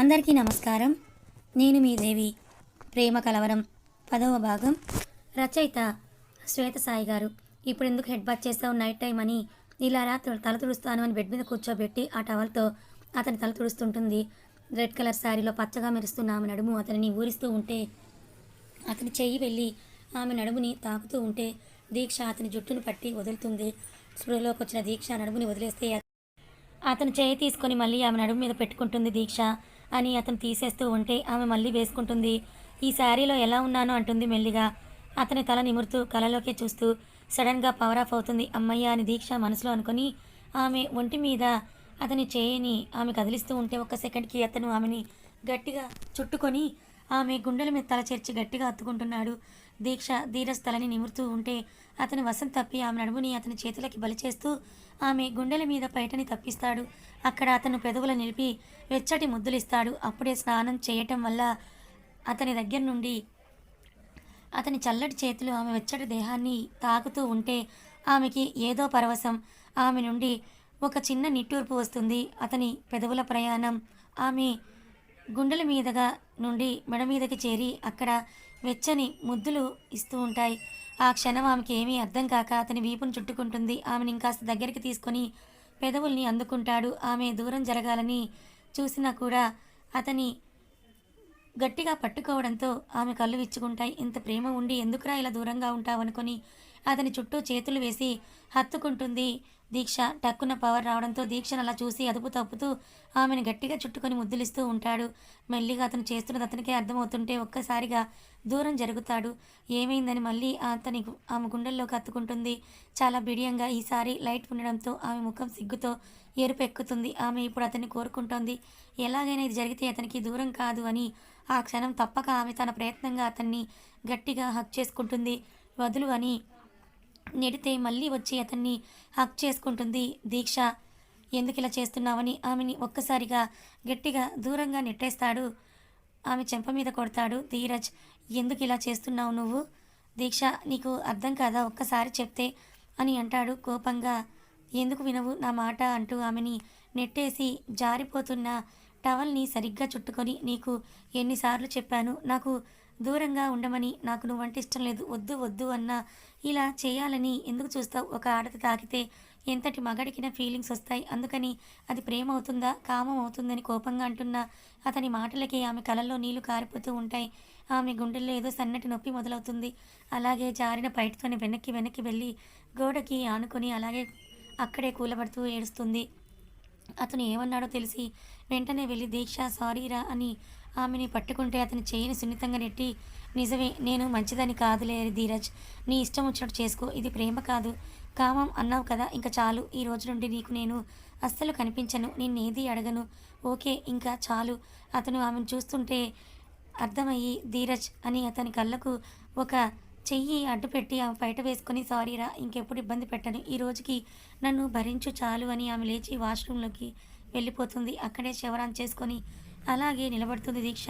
అందరికీ నమస్కారం. నేను మీ దేవి. ప్రేమ కలవరం. పదవ భాగం. రచయిత శ్వేత సాయి గారు. ఇప్పుడు ఎందుకు హెడ్ బాత్ చేస్తావు నైట్ టైం అని ఇలా రా తల తల తుడుస్తాను అని బెడ్ మీద కూర్చోబెట్టి ఆ టవల్తో అతని తల తుడుస్తుంటుంది. రెడ్ కలర్ శారీలో పచ్చగా మెరుస్తున్న ఆమె నడుము అతనిని ఊరిస్తూ ఉంటే అతని చెయ్యి వెళ్ళి ఆమె నడుముని తాకుతూ ఉంటే దీక్ష అతని జుట్టును పట్టి వదులుతుంది. స్పృహలోకి వచ్చిన దీక్ష నడుముని వదిలేస్తే అతను చేయి తీసుకొని మళ్ళీ ఆమె నడుము మీద పెట్టుకుంటుంది దీక్ష అని అతను తీసేస్తూ ఉంటే ఆమె మళ్ళీ వేసుకుంటుంది. ఈ శారీలో ఎలా ఉన్నానో అంటుంది మెల్లిగా. అతని తల నిమురుతూ కలలోకే చూస్తూ సడన్గా పవర్ ఆఫ్ అవుతుంది. అమ్మయ్య అని దీక్ష మనసులో అనుకొని ఆమె ఒంటి మీద అతని చేయిని ఆమె కదిలిస్తూ ఉంటే ఒక్క సెకండ్కి అతను ఆమెని గట్టిగా చుట్టుకొని ఆమె గుండెల మీద తల చేర్చి గట్టిగా అత్తుకుంటున్నాడు. దీక్ష ధీరజ్ తలని నిమురుతూ ఉంటే అతని వసం తప్పి ఆమె నడుముని అతని చేతులకి బలి చేస్తూ ఆమె గుండెల మీద పైటని తప్పిస్తాడు. అక్కడ అతను పెదవుల నిలిపి వెచ్చటి ముద్దులిస్తాడు. అప్పుడే స్నానం చేయటం వల్ల అతని దగ్గర నుండి అతని చల్లటి చేతులు ఆమె వెచ్చటి దేహాన్ని తాకుతూ ఉంటే ఆమెకి ఏదో పరవశం. ఆమె నుండి ఒక చిన్న నిట్టూర్పు వస్తుంది. అతని పెదవుల ప్రయాణం. ఆమె గుండెల మీదగా నుండి మెడ మీదకి చేరి అక్కడ వెచ్చని ముద్దులు ఇస్తూ ఉంటాయి. ఆ క్షణం ఆమెకి ఏమీ అర్థం కాక అతని వీపును చుట్టుకుంటుంది. ఆమెను ఇంకాస్త దగ్గరికి తీసుకొని పెదవుల్ని అందుకుంటాడు. ఆమె దూరం జరగాలని చూసినా కూడా అతని గట్టిగా పట్టుకోవడంతో ఆమె కళ్ళు విచ్చుకుంటాయి. ఇంత ప్రేమ ఉండి ఎందుకురా ఇలా దూరంగా ఉంటావనుకొని అతని చుట్టూ చేతులు వేసి హత్తుకుంటుంది. దీక్ష టక్కున పవర్ రావడంతో దీక్షను అలా చూసి అదుపు తప్పుతూ ఆమెను గట్టిగా చుట్టుకొని ముద్దులిస్తూ ఉంటాడు. మెల్లిగా అతను చేస్తున్నది అతనికే అర్థమవుతుంటే ఒక్కసారిగా దూరం జరుగుతాడు. ఏమైందని మళ్ళీ అతని ఆమె గుండెల్లోకి అత్తుకుంటుంది చాలా బిడియంగా ఈసారి లైట్ ఉండడంతో ఆమె ముఖం సిగ్గుతో ఎరుపు ఎక్కుతుంది. ఆమె ఇప్పుడు అతన్ని కోరుకుంటోంది. ఎలాగైనా ఇది జరిగితే అతనికి దూరం కాదు అని ఆ క్షణం తప్పక ఆమె తన ప్రయత్నంగా అతన్ని గట్టిగా హక్ చేసుకుంటుంది. వదులు అని నెడితే మళ్ళీ వచ్చి అతన్ని హక్ చేసుకుంటుంది దీక్ష. ఎందుకు ఇలా చేస్తున్నావని ఆమెని ఒక్కసారిగా గట్టిగా దూరంగా నెట్టేస్తాడు. ఆమె చెంప మీద కొడతాడు ధీరజ్. ఎందుకు ఇలా చేస్తున్నావు నువ్వు? దీక్ష నీకు అర్థం కాదా? ఒక్కసారి చెప్తే అని అంటాడు కోపంగా. ఎందుకు వినవు నా మాట అంటూ ఆమెని నెట్టేసి జారిపోతున్న టవల్ని సరిగ్గా చుట్టుకొని నీకు ఎన్నిసార్లు చెప్పాను నాకు దూరంగా ఉండమని నాకు నువ్వంటే ఇష్టం లేదు. వద్దు వద్దు అన్నా. ఇలా చేయాలని ఎందుకు చూస్తావు? ఒక ఆడత తాకితే ఎంతటి మగడికిన ఫీలింగ్స్ వస్తాయి. అందుకని అది ప్రేమ అవుతుందా కామం అవుతుందని కోపంగా అంటున్న. అతని మాటలకి ఆమె కలలో నీళ్ళు కారిపోతూ ఉంటాయి. ఆమె గుండెల్లో ఏదో సన్నటి నొప్పి మొదలవుతుంది. అలాగే జారిన పైటితోని వెనక్కి వెనక్కి వెళ్ళి గోడకి ఆనుకొని అలాగే అక్కడే కూలబడుతూ ఏడుస్తుంది. అతను ఏమన్నాడో తెలిసి వెంటనే వెళ్ళి దీక్ష సారీరా అని ఆమెని పట్టుకుంటే అతని చేయిని సున్నితంగా నెట్టి నిజమే నేను మంచిదని కాదులే ధీరజ్. నీ ఇష్టం వచ్చినట్టు చేసుకో. ఇది ప్రేమ కాదు. కామం అన్నావు కదా ఇంకా చాలు. ఈ రోజు నుండి నీకు నేను అస్సలు కనిపించను. నిన్నేది అడగను. ఓకే ఇంకా చాలు. అతను ఆమెను చూస్తుంటే అర్థమయ్యి ధీరజ్ అని అతని కళ్ళకు ఒక చెయ్యి అడ్డుపెట్టి ఆమె బయట వేసుకొని సారీరా ఇంకెప్పుడు ఇబ్బంది పెట్టను. ఈ రోజుకి నన్ను భరించు చాలు అని ఆమె లేచి వాష్రూమ్లోకి వెళ్ళిపోతుంది. అక్కడే శవరాన్ చేసుకొని అలాగే నిలబడుతుంది దీక్ష.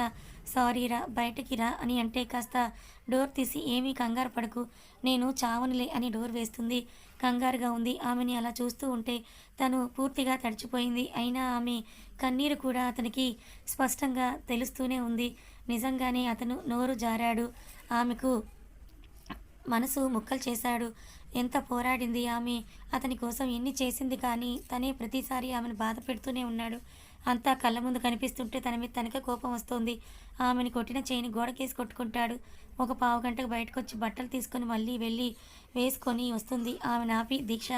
సారీరా బయటకి రా అని అంటే కాస్త డోర్ తీసి ఏమీ కంగారు పడకు. నేను చావనులే అని డోర్ వేస్తుంది. కంగారుగా ఉంది. ఆమెని అలా చూస్తూ ఉంటే తను పూర్తిగా తడిచిపోయింది. అయినా ఆమె కన్నీరు కూడా అతనికి స్పష్టంగా తెలుస్తూనే ఉంది. నిజంగానే అతను నోరు జారాడు. ఆమెకు మనసు ముక్కలు చేశాడు. ఎంత పోరాడింది ఆమె. అతని కోసం ఎన్ని చేసింది కానీ తనే ప్రతిసారి ఆమెను బాధ పెడుతూనే ఉన్నాడు. అంతా కళ్ళ ముందు కనిపిస్తుంటే తన మీద తనకే కోపం వస్తుంది. ఆమెను కొట్టిన చేయిని గోడకేసి కొట్టుకుంటాడు. ఒక పావు గంటకు బయటకు వచ్చి బట్టలు తీసుకొని మళ్ళీ వెళ్ళి వేసుకొని వస్తుంది. ఆమె నాపి దీక్ష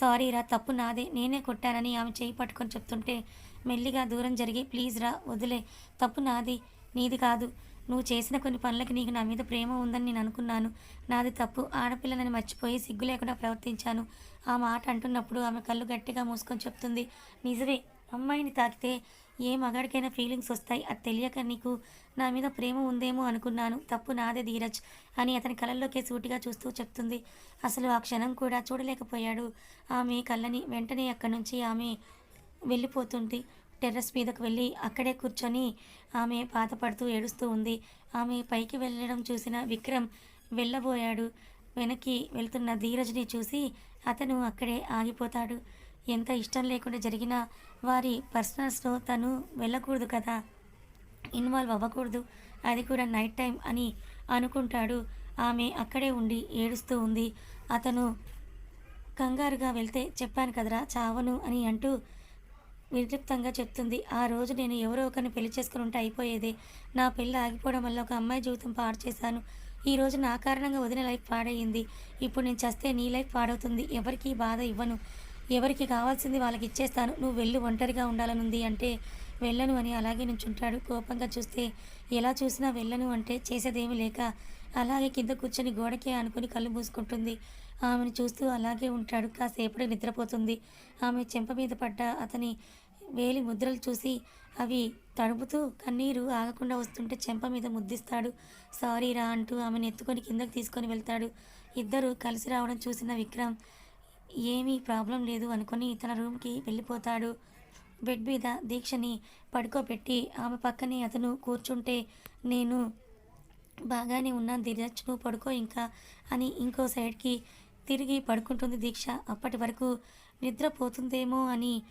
సారీ రా తప్పు నాదే. నేనే కొట్టానని ఆమె చేయి పట్టుకొని చెప్తుంటే మెల్లిగా దూరం జరిగి ప్లీజ్ రా వదిలే. తప్పు నాది నీది కాదు. నువ్వు చేసిన కొన్ని పనులకి నీకు నా మీద ప్రేమ ఉందని నేను అనుకున్నాను. నాది తప్పు. ఆడపిల్లనని మర్చిపోయి సిగ్గు లేకుండా ప్రవర్తించాను. ఆ మాట అంటున్నప్పుడు ఆమె కళ్ళు గట్టిగా మూసుకొని చెప్తుంది నిజమే. అమ్మాయిని తాకితే ఏ మగాడికైనా ఫీలింగ్స్ వస్తాయి. అది తెలియక నీకు నా మీద ప్రేమ ఉందేమో అనుకున్నాను. తప్పు నాదే ధీరజ్ అని అతని కళ్ళల్లోకే సూటిగా చూస్తూ చెప్తుంది. అసలు ఆ క్షణం కూడా చూడలేకపోయాడు. ఆమె కళ్ళని వెంటనే అక్కడి నుంచి ఆమె వెళ్ళిపోతుంది టెర్రస్ మీదకు వెళ్ళి అక్కడే కూర్చొని ఆమె బాధపడుతూ ఏడుస్తూ ఉంది. ఆమె పైకి వెళ్ళడం చూసిన విక్రమ్ వెళ్ళబోయాడు. వెనక్కి వెళ్తున్న ధీరజ్ని చూసి అతను అక్కడే ఆగిపోతాడు. ఎంత ఇష్టం లేకుండా జరిగినా వారి పర్సనల్స్లో తను వెళ్ళకూడదు కదా. ఇన్వాల్వ్ అవ్వకూడదు. అది కూడా నైట్ టైం అని అనుకుంటాడు. ఆమె అక్కడే ఉండి ఏడుస్తూ ఉంది. అతను కంగారుగా వెళ్తే చెప్పాను కదరా చావను అని అంటూ నిర్లిప్తంగా చెప్తుంది. ఆ రోజు నేను ఎవరో ఒకరిని పెళ్ళి చేసుకుని ఉంటే అయిపోయేది. నా పెళ్ళి ఆగిపోవడం వల్ల ఒక అమ్మాయి జీవితం పాడు చేశాను. ఈ రోజు నా కారణంగా వదిన లైఫ్ పాడయ్యింది. ఇప్పుడు నేను చస్తే నీ లైఫ్ పాడవుతుంది. ఎవరికీ బాధ ఇవ్వను. ఎవరికి కావాల్సింది వాళ్ళకి ఇచ్చేస్తాను. నువ్వు వెళ్ళి ఒంటరిగా ఉండాలనుంది అంటే వెళ్ళను అని అలాగే నుంచుంటాడు. కోపంగా చూస్తే ఎలా చూసినా వెళ్ళను అంటే చేసేదేమీ లేక అలాగే కింద కూర్చొని గోడకే అనుకుని కళ్ళు మూసుకుంటుంది. ఆమెను చూస్తూ అలాగే ఉంటాడు. కాసేపటి నిద్రపోతుంది. ఆమె చెంప మీద పడ్డ అతని వేలి ముద్రలు చూసి అవి తడుపుతూ కన్నీరు ఆగకుండా వస్తుంటే చెంప మీద ముద్దిస్తాడు. సారీ రా అంటూ ఆమెను ఎత్తుకొని కిందకు తీసుకొని వెళ్తాడు. ఇద్దరు కలిసి రావడం చూసిన విక్రమ్ ఏమీ ప్రాబ్లం లేదు అనుకొని తన రూమ్కి వెళ్ళిపోతాడు. బెడ్ మీద దీక్షని పడుకోబెట్టి ఆమె పక్కనే అతను కూర్చుంటే నేను బాగానే ఉన్నాను ధీరజ్ నువ్వు పడుకో ఇంకా అని ఇంకో సైడ్కి తిరిగి పడుకుంటుంది దీక్ష. అప్పటి వరకు నిద్రపోతుందేమో అని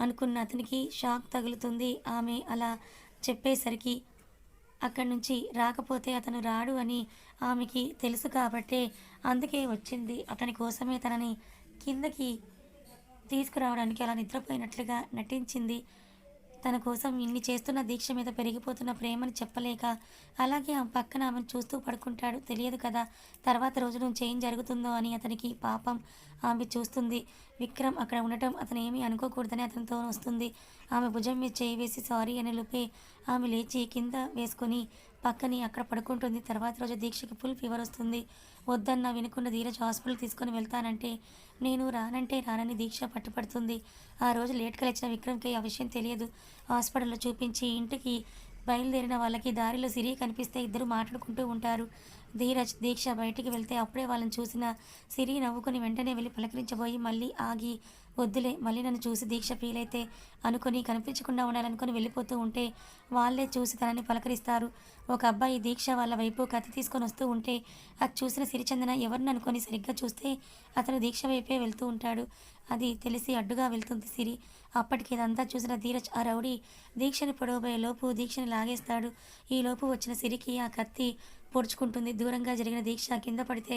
అనుకున్న అతనికి షాక్ తగులుతుంది. ఆమె అలా చెప్పేసరికి అక్కడి నుంచి రాకపోతే అతను రాడు అని ఆమెకి తెలుసు కాబట్టే అందుకే వచ్చింది. అతని కోసమే తనని కిందకి తీసుకురావడానికి అలా నిద్రపోయినట్లుగా నటించింది. తన కోసం ఇన్ని చేస్తున్న దీక్ష మీద పెరిగిపోతున్న ప్రేమని చెప్పలేక అలాగే ఆ పక్కన ఆమెను చూస్తూ పడుకుంటాడు. తెలియదు కదా తర్వాత రోజు నుంచి ఏం జరుగుతుందో అని అతనికి పాపం ఆమె చూస్తుంది. విక్రమ్ అక్కడ ఉండటం అతను ఏమీ అనుకోకూడదని అతనితో వస్తుంది ఆమె భుజం మీద చేయి వేసి సారీ అని లోపే ఆమె లేచి కింద వేసుకొని పక్కని అక్కడ పడుకుంటుంది. తర్వాత రోజు దీక్షకి ఫుల్ ఫీవర్ వస్తుంది. వద్దన్న వినకుండా ధీరజ్ హాస్పిటల్ తీసుకొని వెళ్తానంటే నేను రానంటే రానని దీక్ష పట్టుపడుతుంది. ఆ రోజు లేట్గా లేచిన విక్రమ్కి ఆ విషయం తెలియదు. హాస్పిటల్లో చూపించి ఇంటికి బయలుదేరిన వాళ్ళకి దారిలో సిరి కనిపిస్తే ఇద్దరు మాట్లాడుకుంటూ ఉంటారు. ధీరజ్ దీక్ష బయటికి వెళ్తే అప్పుడే వాళ్ళని చూసిన సిరి నవ్వుకుని వెంటనే వెళ్ళి పలకరించబోయి మళ్ళీ ఆగి వద్దులే మళ్ళీ నన్ను చూసి దీక్ష ఫీల్ అయితే అనుకుని కనిపించకుండా ఉండాలనుకుని వెళ్ళిపోతూ ఉంటే వాళ్ళే చూసి తనని పలకరిస్తారు. ఒక అబ్బాయి దీక్ష వాళ్ళ వైపు కత్తి తీసుకొని వస్తూ ఉంటే అది చూసిన సిరిచందన ఎవరిని అనుకొని సరిగ్గా చూస్తే అతను దీక్ష వైపే వెళ్తూ ఉంటాడు. అది తెలిసి అడ్డుగా వెళ్తుంది సిరి. అప్పటికి ఇదంతా చూసిన ధీరజ్ ఆ రౌడీ దీక్షని పొడవబోయే లోపు దీక్షని లాగేస్తాడు. ఈ లోపు వచ్చిన సిరికి ఆ కత్తి పొడుచుకుంటుంది. దూరంగా జరిగిన దీక్ష కింద పడితే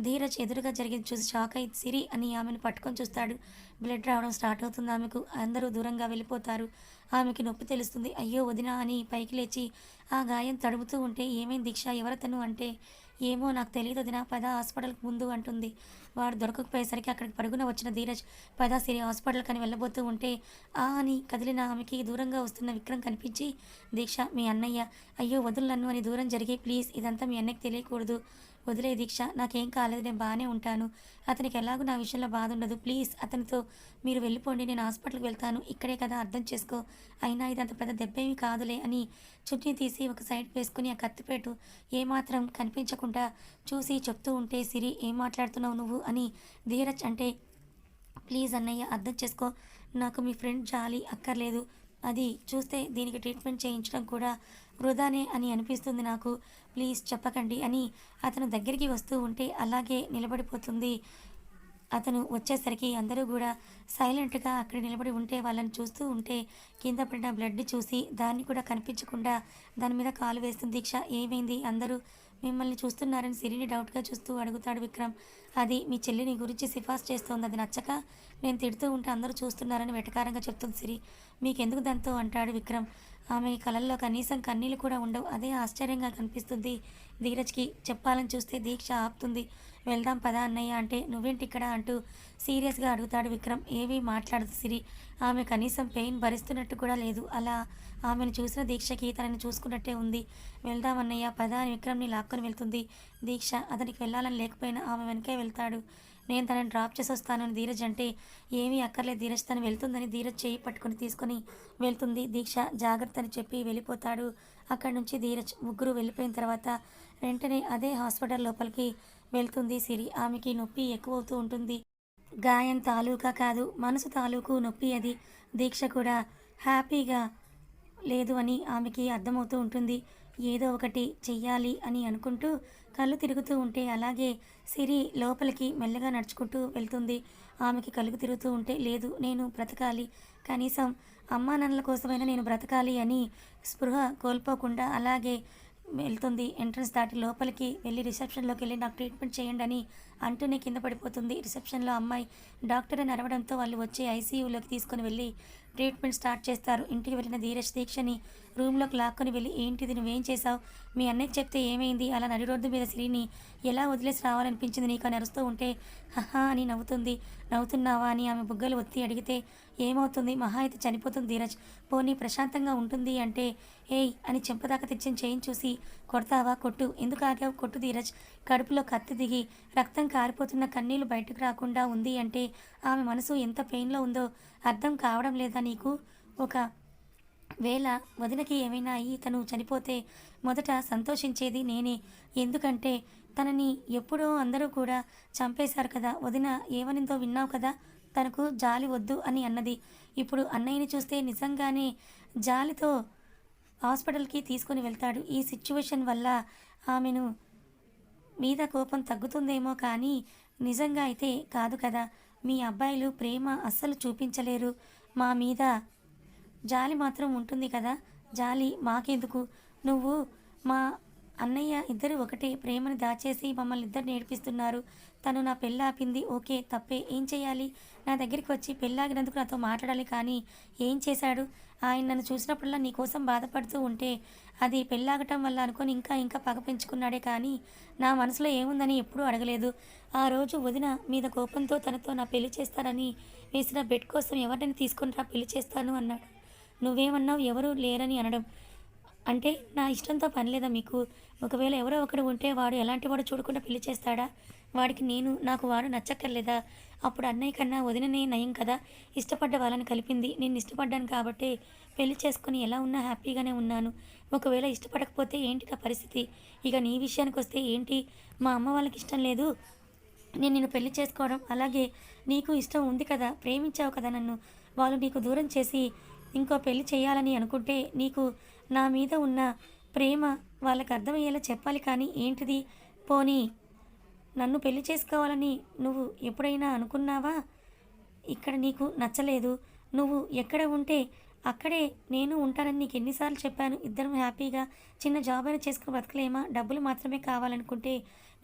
ధీరజ్ ఎదురుగా జరిగింది చూసి షాక్ అయి సిరి అని ఆమెను పట్టుకొని చూస్తాడు. బ్లడ్ రావడం స్టార్ట్ అవుతుంది ఆమెకు. అందరూ దూరంగా వెళ్ళిపోతారు. ఆమెకి నొప్పి తెలుస్తుంది. అయ్యో వదినా అని పైకి లేచి ఆ గాయం తడుముతూ ఉంటే ఏమేం దీక్ష? ఎవరతను? అంటే ఏమో నాకు తెలియదు వదిన పద హాస్పిటల్కి ముందు అంటుంది. వాడు దొరకకపోయేసరికి అక్కడికి పరుగున వచ్చిన ధీరజ్ పద సిరి హాస్పిటల్ అని వెళ్ళబోతూ ఉంటే ఆ అని కదిలిన ఆమెకి దూరంగా వస్తున్న విక్రమ్ కనిపించి దీక్ష మీ అన్నయ్య అయ్యో వదులు నన్ను అని దూరం జరిగి ప్లీజ్ ఇదంతా మీ అన్నయ్యకి తెలియకూడదు. వదిలే దీక్ష నాకేం కాలేదు నేను బాగానే ఉంటాను. అతనికి ఎలాగో నా విషయంలో బాధ ఉండదు. ప్లీజ్ అతనితో మీరు వెళ్ళిపోండి నేను హాస్పిటల్కి వెళ్తాను. ఇక్కడే కదా అర్థం చేసుకో. అయినా ఇది అంత పెద్ద దెబ్బేమి కాదులే అని చుట్నీ తీసి ఒక సైడ్ వేసుకుని ఆ కత్తిపేటు ఏమాత్రం కనిపించకుండా చూసి చెప్తూ ఉంటే సిరి ఏం మాట్లాడుతున్నావు నువ్వు అని ధీరజ్ అంటే ప్లీజ్ అన్నయ్య అర్థం చేసుకో. నాకు మీ ఫ్రెండ్ జాలి అక్కర్లేదు. అది చూస్తే దీనికి ట్రీట్మెంట్ చేయించడం కూడా వృధానే అని అనిపిస్తుంది నాకు. ప్లీజ్ చెప్పకండి అని అతను దగ్గరికి వస్తూ ఉంటే అలాగే నిలబడిపోతుంది. అతను వచ్చేసరికి అందరూ కూడా సైలెంట్గా అక్కడ నిలబడి ఉంటే వాళ్ళని చూస్తూ ఉంటే కింద పడిన బ్లడ్ చూసి దాన్ని కూడా కనిపించకుండా దాని మీద కాలు వేస్తుంది. దీక్ష ఏమైంది? అందరూ మిమ్మల్ని చూస్తున్నారని సిరిని డౌట్గా చూస్తూ అడుగుతాడు విక్రమ్. అది మీ చెల్లిని గురించి సిఫార్సు చేస్తోంది. అది నచ్చక నేను తిడుతూ ఉంటే అందరూ చూస్తున్నారని వెటకారంగా చెప్తుంది సిరి. మీకెందుకు దాంతో? అంటాడు విక్రమ్. ఆమె కళల్లో కనీసం కన్నీళ్ళు కూడా ఉండవు. అదే ఆశ్చర్యంగా కనిపిస్తుంది. ధీరజ్కి చెప్పాలని చూస్తే దీక్ష ఆపుతుంది. వెళ్దాం పదా అన్నయ్య అంటే నువ్వేంటి ఇక్కడ అంటూ సీరియస్గా అడుగుతాడు విక్రమ్. ఏమీ మాట్లాడదు సిరి. ఆమె కనీసం పెయిన్ భరిస్తున్నట్టు కూడా లేదు. అలా ఆమెను చూసిన దీక్షకి తనని చూసుకున్నట్టే ఉంది. వెళ్దామన్నయ్య పద అని విక్రమ్ని లాక్కొని వెళ్తుంది. దీక్ష అతనికి వెళ్ళాలని లేకపోయినా ఆమె వెనకే వెళ్తాడు. నేను తనని డ్రాప్ చేసి వస్తానని ధీరజ్ అంటే ఏమీ అక్కర్లేదు ధీరజ్ తను వెళ్తుందని ధీరజ్ చేయి పట్టుకొని తీసుకొని వెళ్తుంది. దీక్ష జాగ్రత్త అని చెప్పి వెళ్ళిపోతాడు. అక్కడి నుంచి ధీరజ్ ముగ్గురు వెళ్ళిపోయిన తర్వాత వెంటనే అదే హాస్పిటల్ లోపలికి వెళ్తుంది సిరి. ఆమెకి నొప్పి ఎక్కువ అవుతూ ఉంటుంది. గాయం తాలూకా కాదు మనసు తాలూకు నొప్పి అది. దీక్ష కూడా హ్యాపీగా లేదు అని ఆమెకి అర్థమవుతూ ఉంటుంది. ఏదో ఒకటి చెయ్యాలి అని అనుకుంటూ కళ్ళు తిరుగుతూ ఉంటే అలాగే సిరి లోపలికి మెల్లగా నడుచుకుంటూ వెళ్తుంది. ఆమెకి కళ్ళు తిరుగుతూ ఉంటే లేదు నేను బ్రతకాలి. కనీసం అమ్మా నాన్నల కోసమైనా నేను బ్రతకాలి అని స్పృహ కోల్పోకుండా అలాగే వెళ్తుంది. ఎంట్రన్స్ దాటి లోపలికి వెళ్ళి రిసెప్షన్లోకి వెళ్ళి నాకు ట్రీట్మెంట్ చేయండి అని అంటూనే కింద పడిపోతుంది. రిసెప్షన్లో అమ్మాయి డాక్టర్ అని అరవడంతో వాళ్ళు వచ్చి ఐసీయూలోకి తీసుకుని వెళ్ళి ట్రీట్మెంట్ స్టార్ట్ చేస్తారు. ఇంటికి వెళ్ళిన ధీరజ్ దీక్షని రూమ్లోకి లాక్కొని వెళ్ళి ఏంటిది నువ్వేం చేసావు మీ అన్నయ్యకి చెప్తే ఏమైంది? అలా నడి రోడ్డు మీద సిరిని ఎలా వదిలేసి రావాలనిపించింది నీకు? అని అరుస్తూ ఉంటే హహా అని నవ్వుతుంది. నవ్వుతున్నావా? అని ఆమె బుగ్గలు ఒత్తి అడిగితే ఏమవుతుంది? మహా అయితే చనిపోతుంది ధీరజ్. పోనీ ప్రశాంతంగా ఉంటుంది అంటే ఏయ్ అని చెంపదాకా తెచ్చిన చేయిని చూసి కొడతావా? కొట్టు. ఎందుకు ఆగావు? కొట్టు ధీరజ్. కడుపులో కత్తి దిగి రక్తం కారిపోతున్న కన్నీళ్ళు బయటకు రాకుండా ఉంది అంటే ఆమె మనసు ఎంత పెయిన్లో ఉందో అర్థం కావడం లేదా నీకు? ఒక వేళ వదినకి ఏమైనా అయ్యి తను చనిపోతే మొదట సంతోషించేది నేనే. ఎందుకంటే తనని ఎప్పుడో అందరూ కూడా చంపేశారు కదా. వదిన ఏమనిందో విన్నావు కదా? తనకు జాలి వద్దు అని అన్నది. ఇప్పుడు అన్నయ్యని చూస్తే నిజంగానే జాలితో హాస్పిటల్కి తీసుకొని వెళ్తాడు. ఈ సిచ్యువేషన్ వల్ల ఆమెను మీద కోపం తగ్గుతుందేమో కానీ నిజంగా అయితే కాదు కదా. మీ అబ్బాయిలు ప్రేమ అస్సలు చూపించలేరు. మా మీద జాలి మాత్రం ఉంటుంది కదా. జాలి మాకెందుకు? నువ్వు మా అన్నయ్య ఇద్దరు ఒకటే ప్రేమను దాచేసి మమ్మల్ని ఇద్దరు నేర్పిస్తున్నారు. తను నా పెళ్ళి ఆపింది. ఓకే తప్పే. ఏం చేయాలి? నా దగ్గరికి వచ్చి పెళ్ళాగినందుకు నాతో మాట్లాడాలి కానీ ఏం చేశాడు? ఆయన నన్ను చూసినప్పుడల్లా నీకోసం బాధపడుతూ ఉంటే అది పెళ్ళాగటం వల్ల అనుకొని ఇంకా ఇంకా పగ పెంచుకున్నాడే కానీ నా మనసులో ఏముందని ఎప్పుడూ అడగలేదు. ఆ రోజు వదిన మీద కోపంతో తనతో నా పెళ్ళి చేస్తారని వేసిన బెడ్ కోసం ఎవరిని తీసుకుని రా పెళ్ళి చేస్తాను అన్నాడు. నువ్వేమన్నావు? ఎవరు లేరని అనడం. అంటే నా ఇష్టంతో పని లేదా మీకు? ఒకవేళ ఎవరో ఒకడు ఉంటే వాడు ఎలాంటి వాడు చూడకుండా పెళ్ళి చేస్తాడా? వాడికి నేను నాకు వాడు నచ్చక్కర్లేదా? అప్పుడు అన్నయ్య కన్నా వదిననే నయం కదా? ఇష్టపడ్డ వాళ్ళని కలిపింది. నేను ఇష్టపడ్డాను కాబట్టి పెళ్ళి చేసుకుని ఎలా ఉన్నా హ్యాపీగానే ఉన్నాను. ఒకవేళ ఇష్టపడకపోతే ఏంటి నా పరిస్థితి? ఇక నీ విషయానికి వస్తే ఏంటి? మా అమ్మ వాళ్ళకి ఇష్టం లేదు. నేను నిన్ను పెళ్ళి చేసుకోవడం. అలాగే నీకు ఇష్టం ఉంది కదా? ప్రేమించావు కదా నన్ను? వాళ్ళు నీకు దూరం చేసి ఇంకో పెళ్ళి చేయాలని అనుకుంటే నీకు నా మీద ఉన్న ప్రేమ వాళ్ళకి అర్థమయ్యేలా చెప్పాలి కానీ ఏంటిది? పోనీ నన్ను పెళ్ళి చేసుకోవాలని నువ్వు ఎప్పుడైనా అనుకున్నావా? ఇక్కడ నీకు నచ్చలేదు. నువ్వు ఎక్కడ ఉంటే అక్కడే నేను ఉంటానని నీకు ఎన్నిసార్లు చెప్పాను. ఇద్దరం హ్యాపీగా చిన్న జాబ్ అయినా చేసుకుని బ్రతకలేమా? డబ్బులు మాత్రమే కావాలనుకుంటే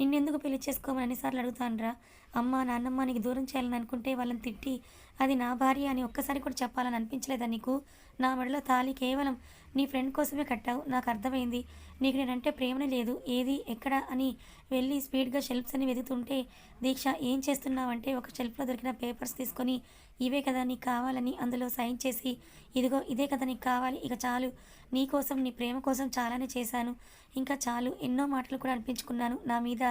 నిన్నెందుకు పెళ్ళి చేసుకోమని అన్నిసార్లు అడుగుతానరా? అమ్మ నాన్నమ్మ నీకు దూరం చేయాలని అనుకుంటే వాళ్ళని తిట్టి అది నా భార్య అని ఒక్కసారి కూడా చెప్పాలని అనిపించలేదా నీకు? నా మెడలో తాళి కేవలం నీ ఫ్రెండ్ కోసమే కట్టావు. నాకు అర్థమైంది. నీకు నేనంటే ప్రేమనే లేదు. ఏది ఎక్కడ అని వెళ్ళి స్పీడ్గా షెల్ఫ్స్ అని వెతుకుతుంటే దీక్ష ఏం చేస్తున్నావంటే ఒక షెల్ఫ్లో దొరికిన పేపర్స్ తీసుకొని ఇవే కదా నీకు కావాలని అందులో సైన్ చేసి ఇదిగో ఇదే కదా నీకు కావాలి ఇక చాలు. నీ కోసం నీ ప్రేమ కోసం చాలానే చేశాను. ఇంకా చాలు ఎన్నో మాటలు కూడా అనిపించుకున్నాను. నా మీద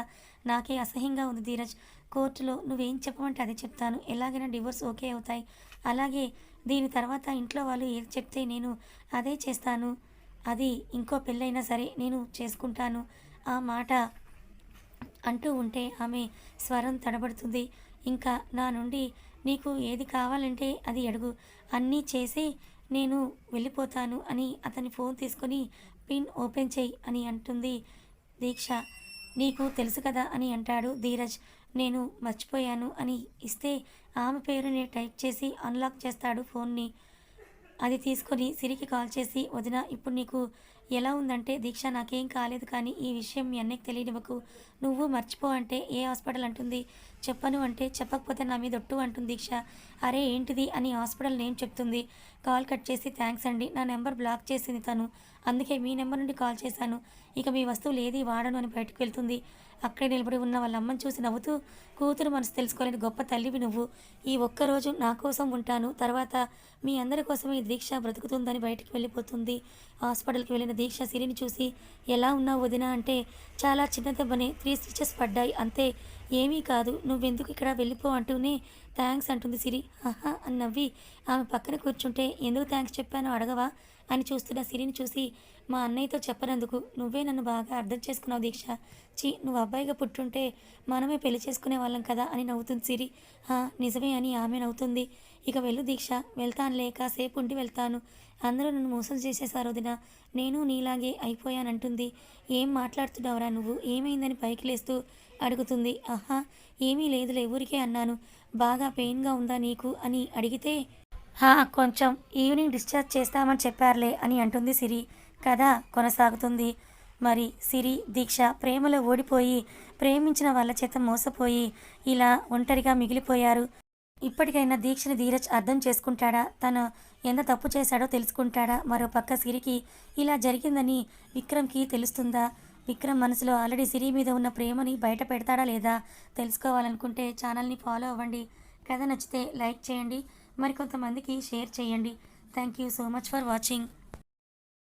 నాకే అసహ్యంగా ఉంది ధీరజ్. కోర్టులో నువ్వేం చెప్పమంటే అదే చెప్తాను. ఎలాగైనా డివోర్స్ ఓకే అవుతాయి. అలాగే దీని తర్వాత ఇంట్లో వాళ్ళు ఏది చెప్తే నేను అదే చేస్తాను. అది ఇంకో పెళ్ళైనా సరే నేను చేసుకుంటాను. ఆ మాట అంటూ ఉంటే ఆమె స్వరం తడబడుతుంది. ఇంకా నా నుండి నీకు ఏది కావాలంటే అది అడుగు. అన్నీ చేసి నేను వెళ్ళిపోతాను అని అతని ఫోన్ తీసుకొని పిన్ ఓపెన్ చేయి అని అంటుంది దీక్ష. నీకు తెలుసు కదా అని అంటాడు ధీరజ్. నేను మర్చిపోయాను అని ఇస్తే ఆమె పేరుని టైప్ చేసి అన్లాక్ చేస్తాడు ఫోన్ని. అది తీసుకొని సిరికి కాల్ చేసి వదిన ఇప్పుడు నీకు ఎలా ఉందంటే దీక్ష నాకేం కాలేదు కానీ ఈ విషయం మీ అన్నయ్యకి తెలియనివ్వకు. నువ్వు మర్చిపో అంటే ఏ హాస్పిటల్ అంటుంది? చెప్పను అంటే చెప్పకపోతే నా మీద ఒట్టు అంటుంది దీక్ష. అరే ఏంటిది? అని హాస్పిటల్ నేమ్ చెప్తుంది. కాల్ కట్ చేసి థ్యాంక్స్ అండి. నా నెంబర్ బ్లాక్ చేసింది తను. అందుకే మీ నెంబర్ నుండి కాల్ చేశాను. ఇక మీ వస్తువులు ఏది వాడను అని బయటకు వెళ్తుంది. అక్కడే నిలబడి ఉన్న వాళ్ళ అమ్మని చూసి నవ్వుతూ కూతురు మనసు తెలుసుకోలేని గొప్ప తల్లివి నువ్వు. ఈ ఒక్కరోజు నా కోసం ఉంటాను. తర్వాత మీ అందరి కోసమే ఈ దీక్ష బ్రతుకుతుందని బయటికి వెళ్ళిపోతుంది. హాస్పిటల్కి వెళ్ళిన దీక్ష సిరిని చూసి ఎలా ఉన్నావు వదిన? అంటే చాలా చిన్న దెబ్బనే. త్రీ స్టిచెస్ పడ్డాయి. అంతే. ఏమీ కాదు నువ్వెందుకు ఇక్కడ వెళ్ళిపో అంటూనే థ్యాంక్స్ అంటుంది సిరి. ఆహా అని నవ్వి. ఆమె పక్కన కూర్చుంటే ఎందుకు థ్యాంక్స్ చెప్పానో అడగవా? అని చూస్తున్న సిరిని చూసి మా అన్నయ్యతో చెప్పనందుకు. నువ్వే నన్ను బాగా అర్థం చేసుకున్నావు దీక్ష. చీ నువ్వు అబ్బాయిగా పుట్టుంటే మనమే పెళ్ళి చేసుకునే వాళ్ళం కదా అని నవ్వుతుంది సిరి. నిజమే అని ఆమె నవ్వుతుంది. ఇక వెళ్ళు దీక్ష. వెళ్తానులే కాసేపు ఉండి వెళ్తాను. అందరూ నన్ను మోసం చేసేశారు వదిన. నేను నీలాగే అయిపోయానంటుంది. ఏం మాట్లాడుతున్నావురా నువ్వు? ఏమైందని పైకి లేస్తూ అడుగుతుంది. ఆహా ఏమీ లేదులే ఊరికే అన్నాను. బాగా పెయిన్గా ఉందా నీకు? అని అడిగితే హా కొంచెం ఈవినింగ్ డిశ్చార్జ్ చేస్తామని చెప్పారులే అని అంటుంది సిరి. కథ కొనసాగుతుంది. మరి సిరి దీక్ష ప్రేమలో ఓడిపోయి ప్రేమించిన వాళ్ళ చేత మోసపోయి ఇలా ఒంటరిగా మిగిలిపోయారు. ఇప్పటికైనా దీక్షని ధీరజ్ అర్థం చేసుకుంటాడా? తను ఎంత తప్పు చేశాడో తెలుసుకుంటాడా? మరో పక్క సిరికి ఇలా జరిగిందని విక్రమ్కి తెలుస్తుందా? విక్రమ్ మనసులో ఆల్రెడీ సిరి మీద ఉన్న ప్రేమని బయట పెడతాడా లేదా తెలుసుకోవాలనుకుంటే ఛానల్ని ఫాలో అవ్వండి. కథ నచ్చితే లైక్ చేయండి. మరికొంతమందికి షేర్ చేయండి. Thank you so much for watching.